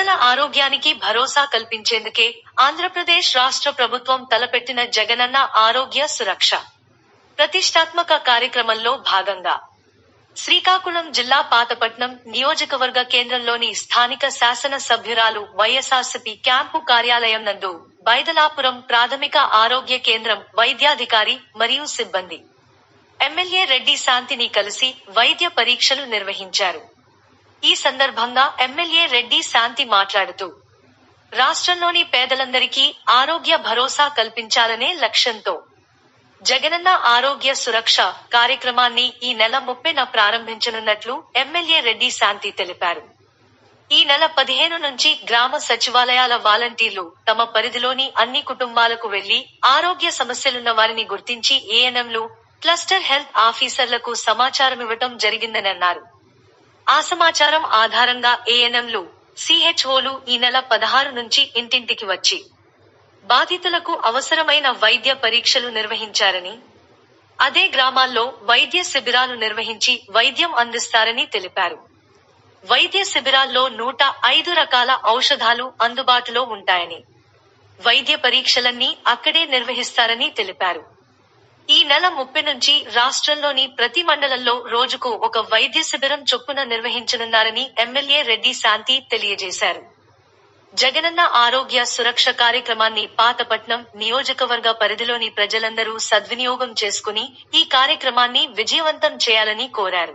ఆరోగ్యానికి భరోసా కల్పించేందుకే ఆంధ్రప్రదేశ్ రాష్ట్ర ప్రభుత్వం తలపెట్టిన జగనన్న ఆరోగ్య సురక్ష ప్రతిష్టాత్మక కార్యక్రమంలో భాగంగా శ్రీకాకుళం జిల్లా పాతపట్నం నియోజకవర్గ కేంద్రంలోని స్థానిక శాసన సభ్యురాలు వైఎస్ఆర్సిపి క్యాంపు కార్యాలయం నందు బైదలాపురం ప్రాథమిక ఆరోగ్య కేంద్రం వైద్యాధికారి మరియు సిబ్బంది. ఎమ్మెల్యే రెడ్డి శాంతిని కలిసి వైద్య పరీక్షలు నిర్వహించారు. ఈ సందర్భంగా ఎమ్మెల్యే రెడ్డి శాంతి మాట్లాడుతూ రాష్ట్రంలోని పేదలందరికీ ఆరోగ్య భరోసా కల్పించాలనే లక్ష్యంతో జగనన్న ఆరోగ్య సురక్ష కార్యక్రమాన్ని ఈ నెల ముప్పెన ప్రారంభించనున్నట్లు ఎమ్మెల్యే రెడ్డి శాంతి తెలిపారు. ఈ నెల పదిహేను నుంచి గ్రామ సచివాలయాల వాలంటీర్లు తమ పరిధిలోని అన్ని కుటుంబాలకు వెళ్ళి ఆరోగ్య సమస్యలున్న వారిని గుర్తించి ఏఎన్ఎంలు క్లస్టర్ హెల్త్ ఆఫీసర్లకు సమాచారమివ్వటం జరిగిందని అన్నారు ఆ సమాచారం ఆధారంగా ఏఎన్ఎంలు సిహెచ్ఓలు ఈ నెల పదహారు నుంచి ఇంటింటికి వచ్చి బాధితులకు అవసరమైన వైద్య పరీక్షలు నిర్వహించారని అదే గ్రామాల్లో వైద్య శిబిరాలు నిర్వహించి వైద్యం అందిస్తారని తెలిపారు. వైద్య శిబిరాల్లో నూట ఐదు రకాల ఔషధాలు అందుబాటులో ఉంటాయని వైద్య పరీక్షలన్నీ అక్కడే నిర్వహిస్తారని తెలిపారు. ఈ నెల ముప్పై నుంచి రాష్ట్రంలోని ప్రతి మండలంలో రోజుకు ఒక వైద్య శిబిరం చొప్పున నిర్వహించనున్నారని ఎమ్మెల్యే రెడ్డి శాంతి తెలియజేశారు. జగనన్న ఆరోగ్య సురక్ష కార్యక్రమాన్ని పాతపట్నం నియోజకవర్గ పరిధిలోని ప్రజలందరూ సద్వినియోగం చేసుకుని ఈ కార్యక్రమాన్ని విజయవంతం చేయాలని కోరారు.